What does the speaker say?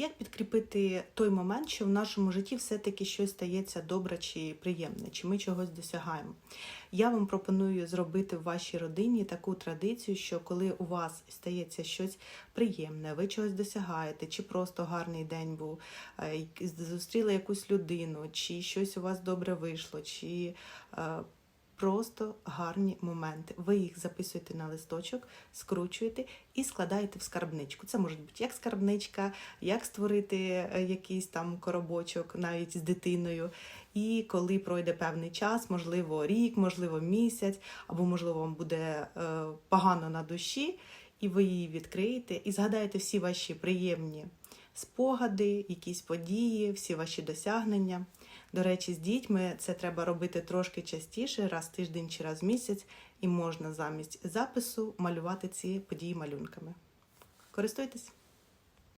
Як підкріпити той момент, що в нашому житті все-таки щось стається добре чи приємне, чи ми чогось досягаємо? Я вам пропоную зробити в вашій родині таку традицію, що коли у вас стається щось приємне, ви чогось досягаєте, чи просто гарний день був, е, зустріли якусь людину, чи щось у вас добре вийшло, чи е, просто гарні моменти. Ви їх записуєте на листочок, скручуєте і складаєте в скарбничку. Це може бути як скарбничка, як створити е, якийсь там коробочок навіть з дитиною. І коли пройде певний час, можливо, рік, можливо, місяць, або можливо вам буде е, погано на душі, і ви її відкриєте і згадаєте всі ваші приємні спогади, якісь події, всі ваші досягнення. До речі, з дітьми це треба робити трошки частіше, раз в тиждень чи раз в місяць, і можна замість запису малювати ці події малюнками. Користуйтесь!